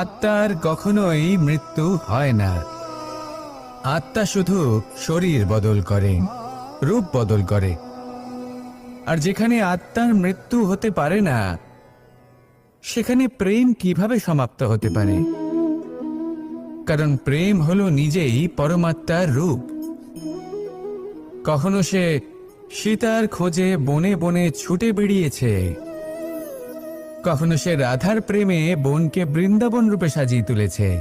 আত্মার কখনোই মৃত্যু হয় না। আত্মা শুধু শরীর বদল করে, রূপ বদল করে। আর যেখানে আত্মার মৃত্যু হতে পারে না, সেখানে প্রেম কীভাবে সমাপ্ত হতে পারে? কারণ প্রেম হলো নিজেই পরমাত্মার রূপ। কখনো সে সীতার খোঁজে বনে বনে ছুটে বেরিয়েছে কখনো সে রাধার প্রেমে বোনকে বৃন্দাবন রূপে সাজিয়ে তুলেছে।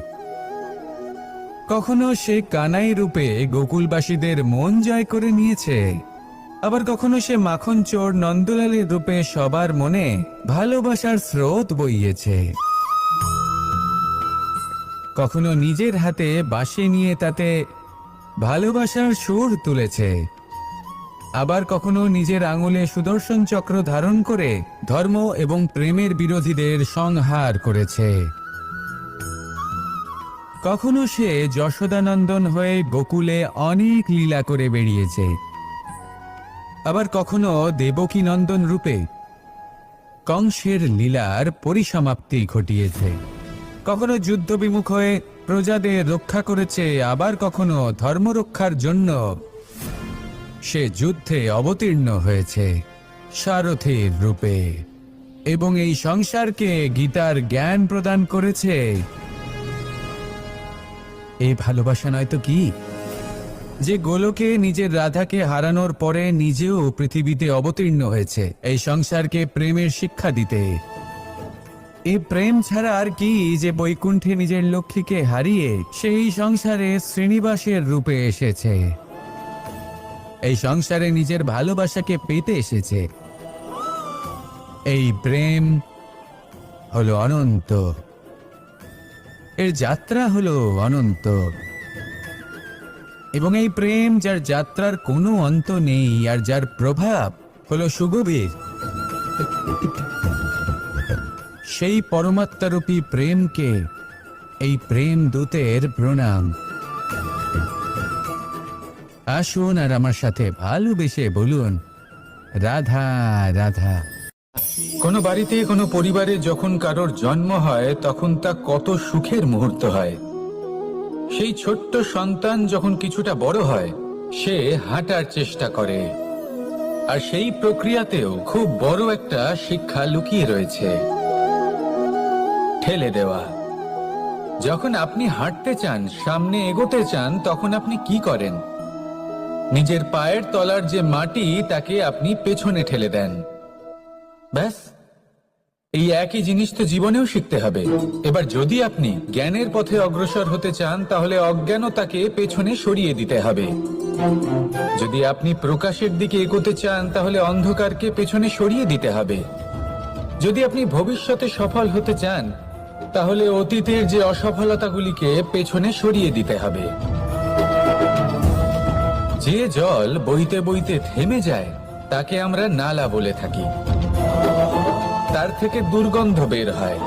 কখনো সে কানাই রূপে গোকুলবাসীদের মন জয় করে নিয়েছে। আবার কখনো সে মাখন চোর নন্দলালের রূপে সবার মনে ভালোবাসার স্রোত বইয়েছে। কখনো নিজের হাতে বাঁশি নিয়ে তাতে ভালোবাসার সুর তুলেছে। আবার কখনো নিজের আঙুলে সুদর্শন চক্র ধারণ করে ধর্ম এবং প্রেমের বিরোধীদের সংহার করেছে। কখনো সে যশোদানন্দন হয়ে গোকুলে অনেক লীলা করে বেরিয়েছে আবার কখনো দেবকী নন্দন রূপে কংসের লীলার পরিসমাপ্তি ঘটিয়েছে। কখনো যুদ্ধ বিমুখ হয়ে প্রজাদের রক্ষা করেছে, আবার কখনো ধর্ম রক্ষার জন্য সে যুদ্ধে অবতীর্ণ হয়েছে সারথীর রূপে। এবং এই সংসারকে গীতার জ্ঞান প্রদান করেছে। এই ভালোবাসা নয় তো কি? যে গোলকে নিজের রাধাকে হারানোর পরে নিজেও পৃথিবীতে অবতীর্ণ হয়েছে, এই সংসারকে প্রেমের শিক্ষা দিতে। এই প্রেম ছাড়া আর কি যে বৈকুণ্ঠে নিজের লক্ষ্মীকে হারিয়ে সেই সংসারে শ্রীনিবাসের রূপে এসেছে। এই সংসারে নিজের ভালোবাসাকে পেতে এসেছে। এই প্রেম হলো অনন্ত। এর যাত্রা হলো অনন্ত। এবং এই প্রেম যার যাত্রার কোনো অন্ত নেই, আর যার প্রভাব হলো সুগভীর। সেই পরমাত্মারূপী প্রেমকে, এই প্রেম দূতের প্রণাম। আসুন আর আমার সাথে ভালোবেসে বলুন। রাধা রাধা। কোনো বাড়িতে, কোনো পরিবারে যখন কারোর জন্ম হয়, তখন তা কত সুখের মুহূর্ত হয়। সেই ছোট্ট সন্তান যখন কিছুটা বড় হয়, সে হাঁটার চেষ্টা করে। আর সেই প্রক্রিয়াতেও খুব বড় একটা শিক্ষা লুকিয়ে রয়েছে। ঠেলে দেওয়া। যখন আপনি হাঁটতে চান, সামনে এগোতে চান, তখন আপনি কি করেন? নিজের পায়ের তলার যে মাটি, তাকে আপনি পেছনে ঠেলে দেন। ব্যাস। এই একই জিনিস তো জীবনেও শিখতে হবে। এবার যদি আপনি জ্ঞানের পথে অগ্রসর হতে চান, তাহলে অজ্ঞানতাকে পেছনে সরিয়ে দিতে হবে। যদি আপনি প্রকাশের দিকে এগোতে চান, তাহলে অন্ধকারকে পেছনে সরিয়ে দিতে হবে। যদি আপনি ভবিষ্যতে সফল হতে চান, তাহলে অতীতের যে অসফলতাগুলিকে পেছনে সরিয়ে দিতে হবে। যে জল বইতে বইতে থেমে যায়, তাকে আমরা নালা বলে থাকি। তার থেকে দুর্গন্ধ বের হয়।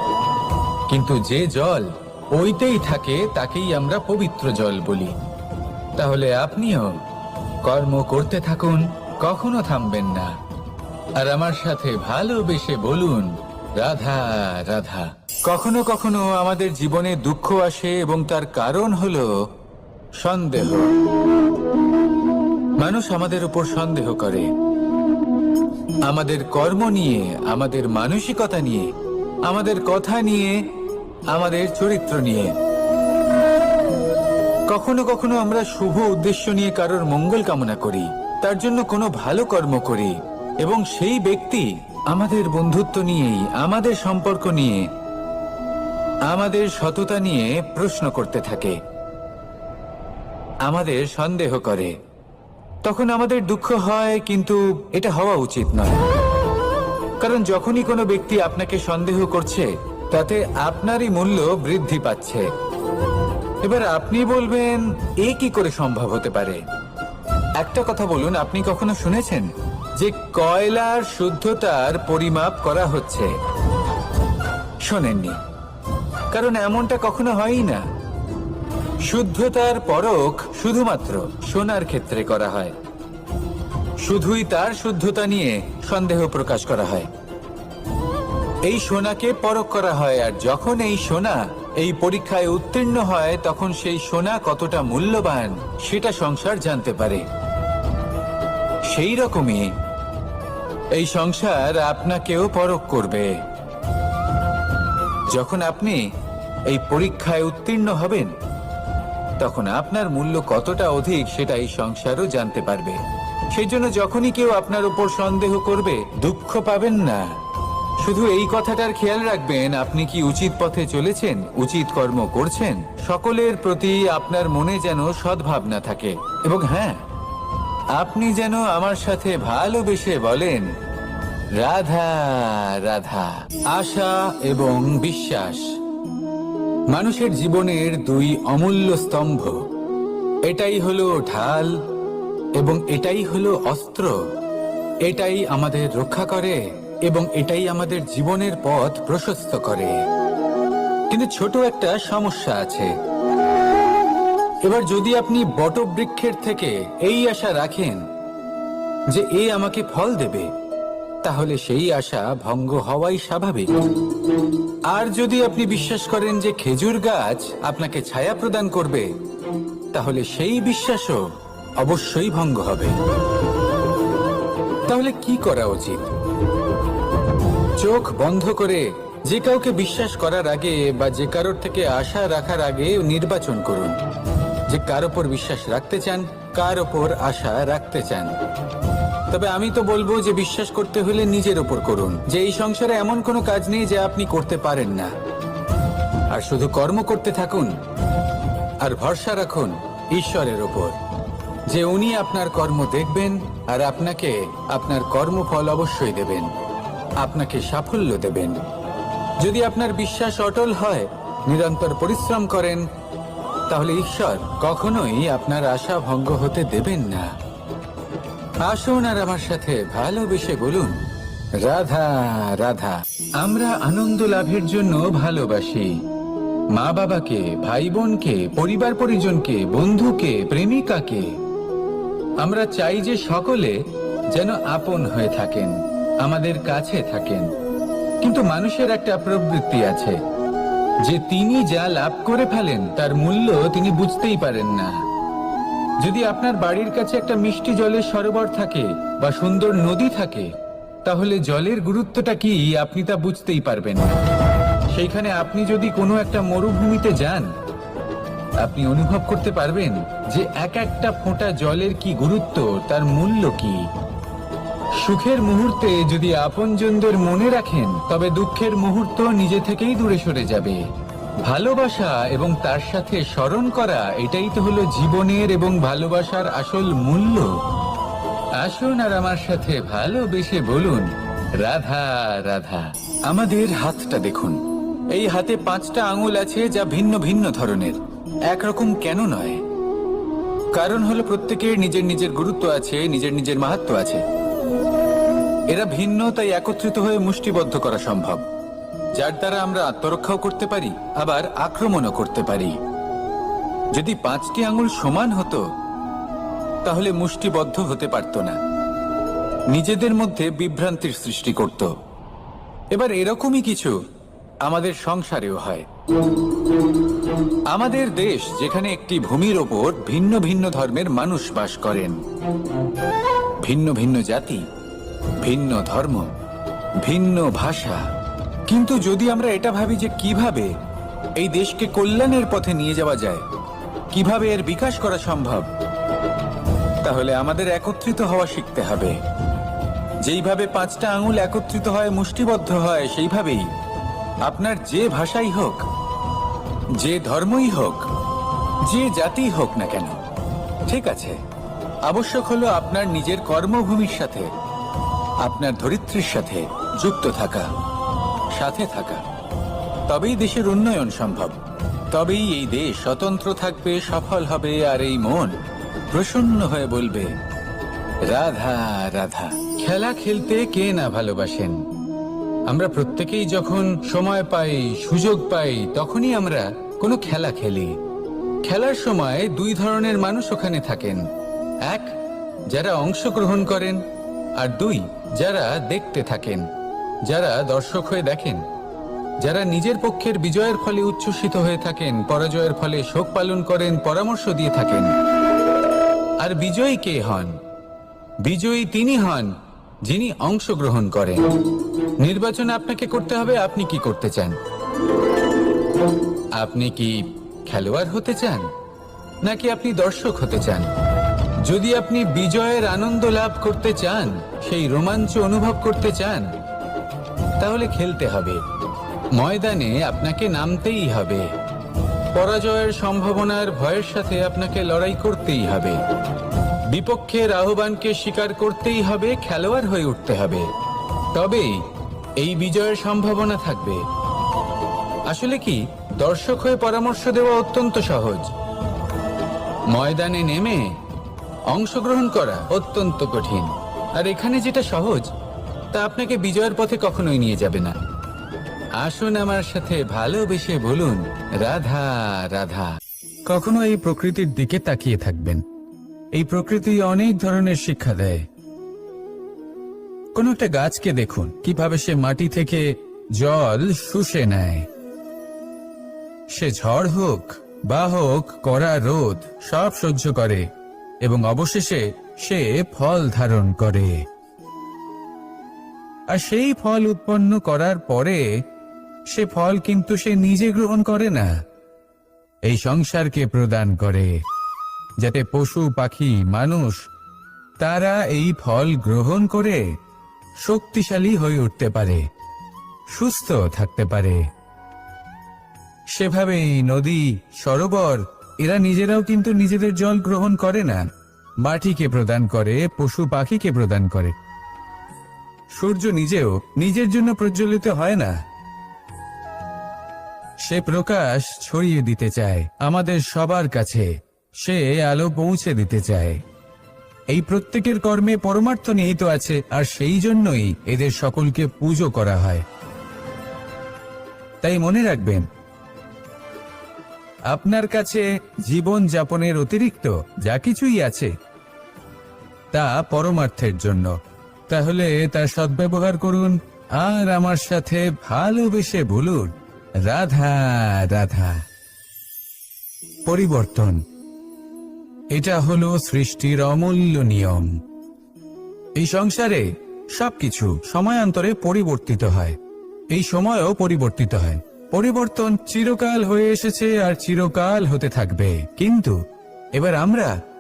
কিন্তু যে জল বইতেই থাকে, তাকেই আমরা পবিত্র জল বলি। তাহলে আপনিও কর্ম করতে থাকুন, কখনো থামবেন না। আর আমার সাথে ভালোবেসে বলুন, রাধা রাধা। কখনো কখনো আমাদের জীবনে দুঃখ আসে এবং তার কারণ হলো সন্দেহ। মানুষ আমাদের উপর সন্দেহ করে। আমাদের কর্ম নিয়ে, আমাদের মানসিকতা নিয়ে, আমাদের কথা নিয়ে, আমাদের চরিত্র নিয়ে। কখনো কখনো আমরা শুভ উদ্দেশ্য নিয়ে কারোর মঙ্গল কামনা করি, তার জন্য কোনো ভালো কর্ম করি, এবং সেই ব্যক্তি আমাদের বন্ধুত্ব নিয়েই, আমাদের সম্পর্ক নিয়ে, আমাদের সততা নিয়ে প্রশ্ন করতে থাকে। আমাদের সন্দেহ করে। তখন আমাদের দুঃখ হয়, কিন্তু এটা হওয়া উচিত নয়। কারণ যখনই কোনো ব্যক্তি আপনাকে সন্দেহ করছে, তাতে আপনারই মূল্য বৃদ্ধি পাচ্ছে। এবার আপনি বলবেন, এ কি করে সম্ভব হতে পারে? একটা কথা বলুন, আপনি কখনো শুনেছেন যে কয়লার শুদ্ধতার পরিমাপ করা হচ্ছে? শোনেননি। কারণ এমনটা কখনো হয়ই না। শুদ্ধতার পরখ শুধুমাত্র সোনার ক্ষেত্রে করা হয়। শুধুই তার শুদ্ধতা নিয়ে সন্দেহ প্রকাশ করা হয়। এই সোনাকে পরখ করা হয় আর যখন এই সোনা এই পরীক্ষায় উত্তীর্ণ হয়, তখন সেই সোনা কতটা মূল্যবান সেটা সংসার জানতে পারে। সেই রকমই এই সংসার আপনাকেও পরখ করবে। যখন আপনি এই পরীক্ষায় উত্তীর্ণ হবেন তখন আপনার মূল্য কতটা অধিক সেটা এই সংসারও জানতে পারবে। সেই জন্য যখনই কেউ আপনার উপর সন্দেহ করবে, দুঃখ পাবেন না। শুধু এই কথাটার খেয়াল রাখবেন, আপনি কি উচিত পথে চলেছেন? উচিত কর্ম করছেন? সকলের প্রতি আপনার মনে যেন সদ্ভাবনা থাকে। এবং হ্যাঁ আপনি যেন আমার সাথে ভালোবেসে বলেন, রাধা রাধা। আশা এবং বিশ্বাস। মানুষের জীবনের দুই অমূল্য স্তম্ভ। এটাই হলো ঢাল এবং এটাই হলো অস্ত্র। এটাই আমাদের রক্ষা করে এবং এটাই আমাদের জীবনের পথ প্রশস্ত করে। কিন্তু ছোট একটা সমস্যা আছে। এবার যদি আপনি বটবৃক্ষের থেকে এই আশা রাখেন যে এ আমাকে ফল দেবে তাহলে সেই আশা ভঙ্গ হওয়াই স্বাভাবিক। আর যদি আপনি বিশ্বাস করেন যে খেজুর গাছ আপনাকে ছায়া প্রদান করবে, তাহলে সেই বিশ্বাসও অবশ্যই ভঙ্গ হবে। তাহলে কি করা উচিত? চোখ বন্ধ করে যে কাউকে বিশ্বাস করার আগে বা যে কারোর থেকে আশা রাখার আগে নির্বাচন করুন। যে কার ওপর বিশ্বাস রাখতে চান, কার ওপর আশা রাখতে চান। তবে আমি তো বলব যে বিশ্বাস করতে হলে নিজের ওপর করুন। যে এই সংসারে এমন কোনো কাজ নেই যে আপনি করতে পারেন না। আর শুধু কর্ম করতে থাকুন, আর ভরসা রাখুন ঈশ্বরের ওপর যে উনি আপনার কর্ম দেখবেন, আর আপনাকে আপনার কর্মফল অবশ্যই দেবেন। আপনাকে সাফল্য দেবেন। যদি আপনার বিশ্বাস অটল হয়, নিরন্তর পরিশ্রম করেন, তাহলে ঈশ্বর কখনোই আপনার আশা ভঙ্গ হতে দেবেন না। আসুন আর আমার সাথে ভালোবেসে বলুন, রাধা রাধা। আমরা আনন্দ লাভের জন্য ভালোবাসি। মা বাবাকে, ভাই বোনকে, পরিবার পরিজনকে, বন্ধুকে, প্রেমিকাকে। আমরা চাই যে সকলে যেন আপন হয়ে থাকেন, আমাদের কাছে থাকেন। কিন্তু মানুষের একটা প্রবৃত্তি আছে। যে তিনি যা লাভ করে ফেলেন, তার মূল্য তিনি বুঝতেই পারেন না। যদি আপনার বাড়ির কাছে একটা মিষ্টি জলের সরোবর থাকে বা সুন্দর নদী থাকে, তাহলে জলের গুরুত্বটা কি আপনি তা বুঝতেই পারবেন। সেইখানে আপনি যদি কোনো একটা মরুভূমিতে যান, আপনি অনুভব করতে পারবেন যে এক একটা ফোঁটা জলের কি গুরুত্ব, তার মূল্য কি। সুখের মুহূর্তে যদি আপনজনদের মনে রাখেন, তবে দুঃখের মুহূর্ত নিজে থেকেই দূরে সরে যাবে। ভালোবাসা এবং তার সাথে স্মরণ করা, এটাই তো হলো জীবনের এবং ভালোবাসার আসল মূল্য। আসুন আর আমার সাথে ভালোবেসে বলুন, রাধা রাধা। আমাদের হাতটা দেখুন। এই হাতে পাঁচটা আঙুল আছে যা ভিন্ন ভিন্ন ধরনের, একরকম কেন নয়? কারণ হলো প্রত্যেকের নিজের নিজের গুরুত্ব আছে, নিজের নিজের মাহাত্ম আছে। এরা ভিন্ন, তাই একত্রিত হয়ে মুষ্টিবদ্ধ করা সম্ভব। যার দ্বারা আমরা আত্মরক্ষাও করতে পারি, আবার আক্রমণও করতে পারি। যদি পাঁচটি আঙুল সমান হতো, তাহলে মুষ্টিবদ্ধ হতে পারত না। নিজেদের মধ্যে বিভ্রান্তির সৃষ্টি করত। এবার এরকমই কিছু আমাদের সংসারেও হয়। আমাদের দেশ যেখানে একটি ভূমির ওপর ভিন্ন ভিন্ন ধর্মের মানুষ বাস করেন। ভিন্ন ভিন্ন জাতি, ভিন্ন ধর্ম, ভিন্ন ভাষা। কিন্তু যদি আমরা এটা ভাবি যে কীভাবে এই দেশকে কল্যাণের পথে নিয়ে যাওয়া যায়, কীভাবে এর বিকাশ করা সম্ভব, তাহলে আমাদের একত্রিত হওয়া শিখতে হবে। যেইভাবে পাঁচটা আঙুল একত্রিত হয়, মুষ্টিবদ্ধ হয়, সেইভাবেই আপনার যে ভাষাই হোক, যে ধর্মই হোক, যে জাতি হোক না কেন, ঠিক আছে? আবশ্যক হলো আপনার নিজের কর্মভূমির সাথে, আপনার ধরিত্রীর সাথে যুক্ত থাকা। সাথে থাকা। তবেই দেশের উন্নয়ন সম্ভব। তবেই এই দেশ স্বতন্ত্র থাকবে, সফল হবে, আর এই মন প্রসন্ন হয়ে বলবে, রাধা রাধা। খেলা খেলতে কে না ভালোবাসেন? আমরা প্রত্যেকেই যখন সময় পাই, সুযোগ পাই, তখনই আমরা কোনো খেলা খেলি। খেলার সময় দুই ধরনের মানুষ ওখানে থাকেন। এক, যারা অংশগ্রহণ করেন, আর দুই, যারা দেখতে থাকেন। যারা দর্শক হয়ে দেখেন, যারা নিজের পক্ষের বিজয়ের ফলে উচ্ছ্বসিত হয়ে থাকেন, পরাজয়ের ফলে শোক পালন করেন, পরামর্শ দিয়ে থাকেন। আর বিজয়ী কে হন? বিজয়ী তিনি হন যিনি অংশগ্রহণ করেন। নির্বাচন আপনাকে করতে হবে, আপনি কি করতে চান? আপনি কি খেলোয়াড় হতে চান? নাকি আপনি দর্শক হতে চান? যদি আপনি বিজয়ের আনন্দ লাভ করতে চান, সেই রোমাঞ্চ অনুভব করতে চান তাহলে খেলতে হবে। ময়দানে আপনাকে নামতেই হবে। পরাজয়ের সম্ভাবনার ভয়ের সাথে আপনাকে লড়াই করতেই হবে। বিপক্ষের আহ্বানকে স্বীকার করতেই হবে, খেলোয়াড় হয়ে উঠতে হবে। তবেই এই বিজয়ের সম্ভাবনা থাকবে। আসলে কি, দর্শক হয়ে পরামর্শ দেওয়া অত্যন্ত সহজ। ময়দানে নেমে অংশগ্রহণ করা অত্যন্ত কঠিন। আর এখানে যেটা সহজ তা আপনাকে বিজয়ের পথে কখনোই নিয়ে যাবে না। আসুন আমার সাথে ভালোবেসে বলুন, রাধা রাধা। কখনো এই প্রকৃতির দিকে তাকিয়ে থাকবেন। এই প্রকৃতি অনেক ধরনের শিক্ষা দেয়। কোন একটা গাছকে দেখুন, কীভাবে সে মাটি থেকে জল শুষে নেয়। সে ঝড় হোক, বা হোক, কড়া রোদ, সব সহ্য করে এবং অবশেষে সে ফল ধারণ করে। আর সেই ফল উৎপন্ন করার পরে সে ফল কিন্তু সে নিজে গ্রহণ করে না। এই সংসারকে প্রদান করে, যাতে পশু, পাখি, মানুষ তারা এই ফল গ্রহণ করে শক্তিশালী হয়ে উঠতে পারে, সুস্থ থাকতে পারে। সেভাবেই নদী, সরোবর, এরা নিজেরাও কিন্তু নিজেদের জল গ্রহণ করে না। মাটিকে প্রদান করে, পশু, পাখিকে প্রদান করে। সূর্য নিজেও নিজের জন্য প্রজ্বলিত হয় না। সে প্রকাশ ছড়িয়ে দিতে চায় আমাদের সবার কাছে। সে আলো পৌঁছে দিতে চায়। এই প্রত্যেকের কর্মে পরমার্থ নিহিত আছে, আর সেই জন্যই এদের সকলকে পুজো করা হয়। তাই মনে রাখবেন, আপনার কাছে জীবন যাপনের অতিরিক্ত যা কিছুই আছে, তা পরমার্থের জন্য। তাহলে তার সদ্ব্যবহার করুন আর আমার সাথে ভালোবেসে বলুন। রাধা রাধা। পরিবর্তন। এটা হলো সৃষ্টির অমূল্য নিয়ম। এই সংসারে সবকিছু সময়ান্তরে পরিবর্তিত হয়। এই সময়ও পরিবর্তিত হয়। পরিবর্তন চিরকাল হয়ে এসেছে আর চিরকাল হতে থাকবে। কিন্তু এবার আমরা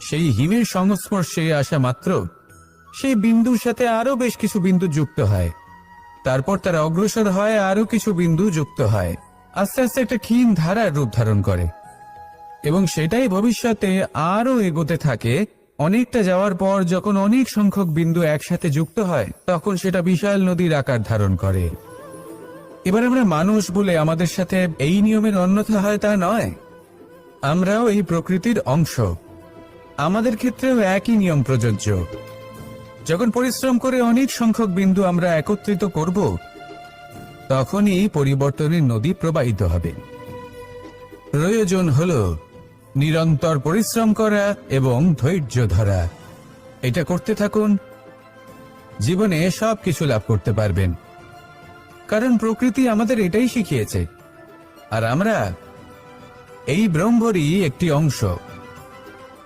সেই হিমের সংস্পর্শে আসা মাত্র, সেই বিন্দুর সাথে আরও বেশ কিছু বিন্দু যুক্ত হয়। তারপর তারা অগ্রসর হয় আরও কিছু বিন্দু যুক্ত হয়। আস্তে আস্তে একটা ক্ষীণ ধারার রূপ ধারণ করে। এবং সেটাই ভবিষ্যতে আরও এগোতে থাকে। অনেকটা যাওয়ার পর যখন অনেক সংখ্যক বিন্দু একসাথে যুক্ত হয়, তখন সেটা বিশাল নদীর আকার ধারণ করে। এবার আমরা মানুষ বলে আমাদের সাথে এই নিয়মের অন্যথা হয় তা নয়। আমরাও এই প্রকৃতির অংশ। আমাদের ক্ষেত্রেও একই নিয়ম প্রযোজ্য। যখন পরিশ্রম করে অনেক সংখ্যক বিন্দু আমরা একত্রিত করব, তখনই পরিবর্তনের নদী প্রবাহিত হবে। প্রয়োজন হল নিরন্তর পরিশ্রম করা এবং ধৈর্য ধরা। এটা করতে থাকুন। জীবনে সব কিছু লাভ করতে পারবেন। কারণ প্রকৃতি আমাদের এটাই শিখিয়েছে। আর আমরা এই ব্রহ্মরই একটি অংশ।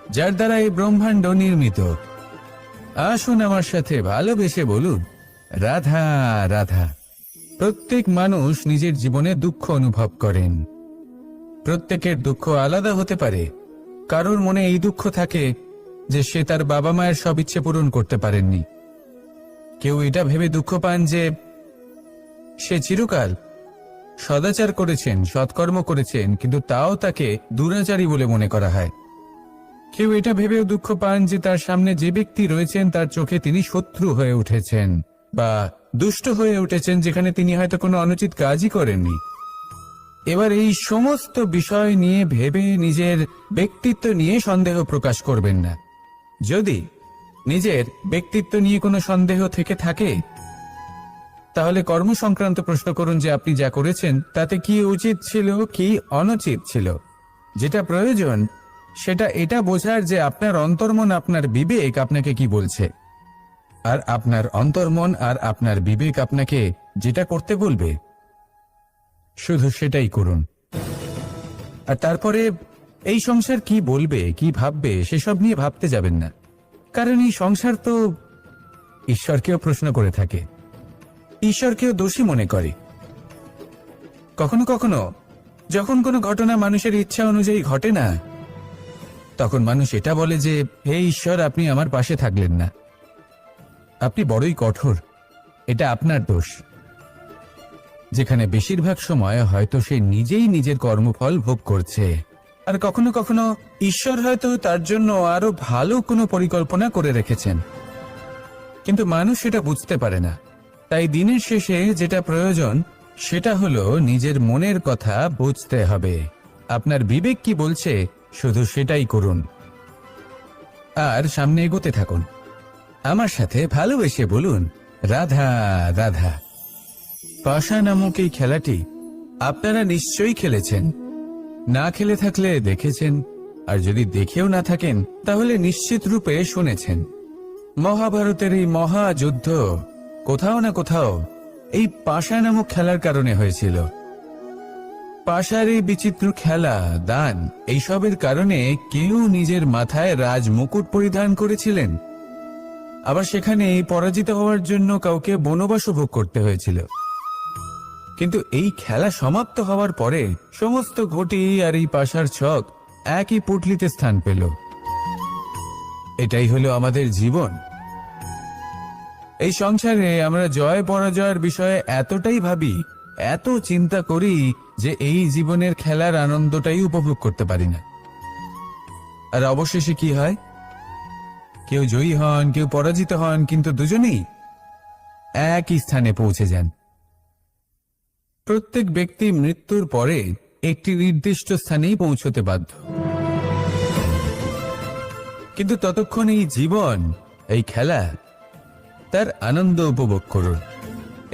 যার দ্বারা এই ব্রহ্মাণ্ড নির্মিত। আসুন আমার সাথে ভালোবেসে বলুন, রাধা রাধা, প্রত্যেক মানুষ নিজের জীবনে দুঃখ অনুভব করেন। প্রত্যেকের দুঃখ আলাদা হতে পারে। কারোর মনে এই দুঃখ থাকে যে সে তার বাবা মায়ের সব ইচ্ছে পূরণ করতে পারেননি। কেউ এটা ভেবে দুঃখ পান যে সে চিরকাল সদাচার করেছেন, সৎকর্ম করেছেন, কিন্তু তাও তাকে দুরাচারী বলে মনে করা হয়। কেউ এটা ভেবেও দুঃখ পান যে তার সামনে যে ব্যক্তি রয়েছেন, তার চোখে তিনি শত্রু হয়ে উঠেছেন বা দুষ্ট হয়ে উঠেছেন, যেখানে তিনি হয়তো কোনো অনুচিত কাজই করেননি। এবার এই সমস্ত বিষয় নিয়ে ভেবে নিজের ব্যক্তিত্ব নিয়ে সন্দেহ প্রকাশ করবেন না। যদি নিজের ব্যক্তিত্ব নিয়ে কোনো সন্দেহ থেকে থাকে, তাহলে কর্ম সংক্রান্ত প্রশ্ন করুন যে আপনি যা করেছেন, তাতে কি উচিত ছিল, কি অনুচিত ছিল। যেটা প্রয়োজন সেটা, এটা বোঝার যে আপনার অন্তর্মন আপনার বিবেক আপনাকে কি বলছে। আর আপনার অন্তর্মন আর আপনার বিবেক আপনাকে যেটা করতে বলবে, শুধু সেটাই করুন। আর তারপরে, এই সংসার কি বলবে, কি ভাববে, সেসব নিয়ে ভাবতে যাবেন না। কারণ এই সংসার তো ঈশ্বরকেও প্রশ্ন করে থাকে, ঈশ্বরকেও দোষী মনে করে। কখনো কখনো, যখন কোনো ঘটনা মানুষের ইচ্ছা অনুযায়ী ঘটে না তখন মানুষ এটা বলে যে, হে ঈশ্বর, আপনি আমার পাশে থাকলেন না। আপনি বড়ই কঠোর। এটা আপনার দোষ। যেখানে বেশিরভাগ সময় হয়তো সে নিজেই নিজের কর্মফল ভোগ করছে। আর কখনো কখনো ঈশ্বর হয়তো তার জন্য আরও ভালো কোনো পরিকল্পনা করে রেখেছেন। কিন্তু মানুষ সেটা বুঝতে পারে না। তাই দিনের শেষে যেটা প্রয়োজন, সেটা হলো নিজের মনের কথা বুঝতে হবে। আপনার বিবেক কি বলছে শুধু সেটাই করুন। আর সামনে এগোতে থাকুন। আমার সাথে ভালোবেসে বলুন, রাধা রাধা। পাশা নামক এই খেলাটি আপনারা নিশ্চয়ই খেলেছেন। না খেলে থাকলে দেখেছেন, আর যদি দেখেও না থাকেন, তাহলে নিশ্চিত রূপে শুনেছেন। মহাভারতের এই মহাযুদ্ধ কোথাও না কোথাও এই পাশা নামক খেলার কারণে হয়েছিল। পাশার বিচিত্র খেলা, দান, এইসবের কারণে কেউ নিজের মাথায় রাজ মুকুট পরিধান করেছিলেন। আবার সেখানে পরাজিত হওয়ার জন্য কাউকে বনবাস ভোগ করতে হয়েছিল। কিন্তু এই খেলা সমাপ্ত হওয়ার পরে সমস্ত ঘটি আর এই পাশার ছক একই পুটলিতে স্থান পেল। এটাই হলো আমাদের জীবন। এই সংসারে আমরা জয় পরাজয়ের বিষয়ে এতটাই ভাবি, এত চিন্তা করি যে এই জীবনের খেলার আনন্দটাই উপভোগ করতে পারি না। আর অবশেষে কি হয়? কেউ জয়ী হন, কেউ পরাজিত হন, কিন্তু দুজনেই একই স্থানে পৌঁছে যান। প্রত্যেক ব্যক্তি মৃত্যুর পরে একটি নির্দিষ্ট স্থানেই পৌঁছতে বাধ্য। কিন্তু ততক্ষণ এই জীবন, এই খেলা, তার আনন্দ উপভোগ করুন।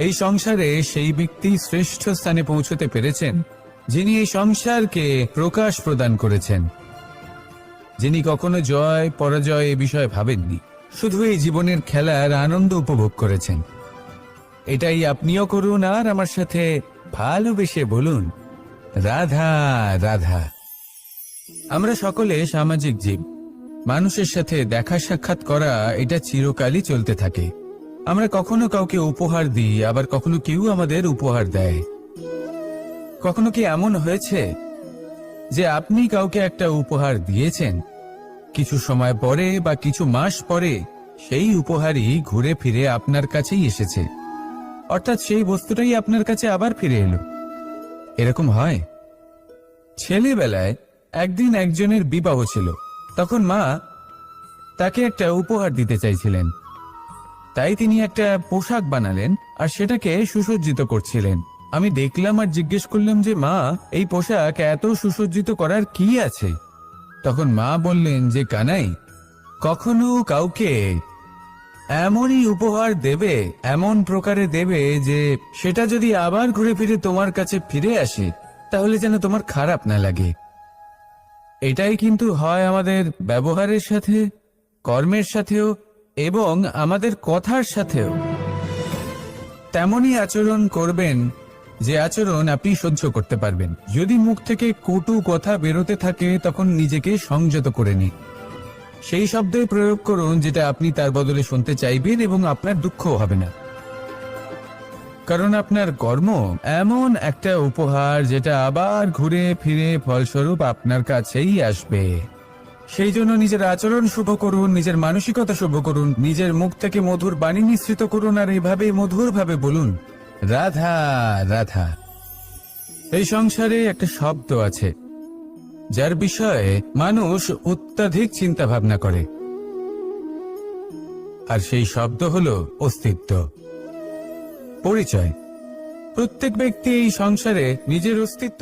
এই সংসারে সেই ব্যক্তি শ্রেষ্ঠ স্থানে পৌঁছতে পেরেছেন, যিনি এই সংসারকে প্রকাশ প্রদান করেছেন। যিনি কখনো জয়, পরাজয় এ বিষয়ে ভাবেননি, শুধু এই জীবনের খেলার আনন্দ উপভোগ করেছেন। এটাই আপনিও করুন আর আমার সাথে ভালোবেসে বলুন, রাধা রাধা। আমরা সকলে সামাজিক জীব। মানুষের সাথে দেখা সাক্ষাৎ করা এটা চিরকালই চলতে থাকে। আমরা কখনো কাউকে উপহার দিই, আবার কখনো কেউ আমাদের উপহার দেয়। কখনো কি এমন হয়েছে যে আপনি কাউকে একটা উপহার দিয়েছেন? কিছু সময় পরে বা কিছু মাস পরে সেই উপহারই ঘুরে ফিরে আপনার কাছেই এসেছে। অর্থাৎ সেই বস্তুটাই আপনার কাছে আবার ফিরে এলো। এরকম হয়? ছেলেবেলায় একদিন একজনের বিবাহ ছিল। তখন মা তাকে একটা উপহার দিতে চাইছিলেন। তাই তিনি একটা পোশাক বানালেন আর সেটাকে সুসজ্জিত করছিলেন। আমি দেখলাম আর জিজ্ঞেস করলাম যে, মা, এই পোশাক এত সুসজ্জিত করার কি আছে? তখন মা বললেন যে, কানাই, কখনো কাউকে এমনই উপহার দেবে, এমন প্রকারে দেবে যে, সেটা যদি আবার ঘুরে ফিরে তোমার কাছে ফিরে আসে, তাহলে যেন তোমার খারাপ না লাগে। এটাই কিন্তু হয় আমাদের ব্যবহারের সাথে, কর্মের সাথেও এবং আমাদের কথার সাথেও। তেমনই আচরণ করবেন যে আচরণ আপনি সহ্য করতে পারবেন। যদি মুখ থেকে কটু কথা বেরোতে থাকে, তখন নিজেকে সংযত করে নিন। সেই শব্দই প্রয়োগ করুন যেটা আপনি তার বদলে শুনতে চাইবেন এবং আপনার দুঃখও হবে না। কারণ আপনার কর্ম এমন একটা উপহার যেটা আবার ঘুরে ফিরে ফলস্বরূপ আপনার কাছেই আসবে। সেই জন্য নিজের আচরণ শুভ করুন, নিজের মানসিকতা শুভ করুন, নিজের মুখ থেকে মধুর বাণী নিঃসৃত করুন আর এইভাবে মধুর ভাবে বলুন, রাধা রাধা। এই সংসারে একটা শব্দ আছে, যার বিষয়ে মানুষ অত্যাধিক চিন্তা ভাবনা করে। আর সেই শব্দ হলো অস্তিত্ব। পরিচয়। প্রত্যেক ব্যক্তি এই সংসারে নিজের অস্তিত্ব